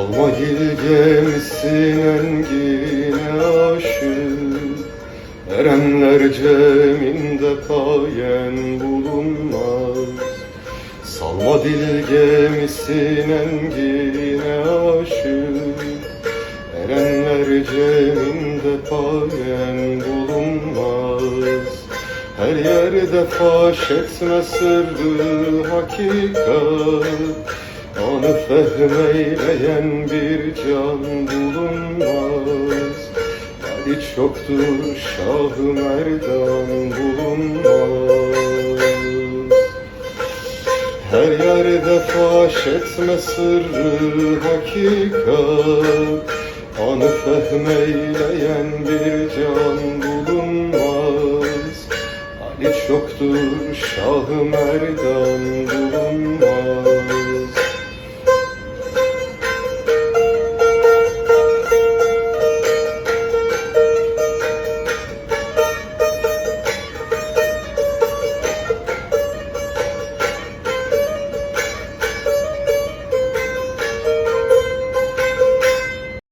Alma gideceksin engine aşık Erenler ceminde payen bulunmaz. Salma dil gemisin engine aşık Erenler ceminde payen bulunmaz. Her yerde faş etme sırrı hakikat. Anı fehmeyleyen bir can bulunmaz. Ali çoktur Şah-ı Merdan bulunmaz. Her yerde faş etme sırrı hakikat. Anı fehmeyleyen bir can bulunmaz. Ali çoktur Şah-ı Merdan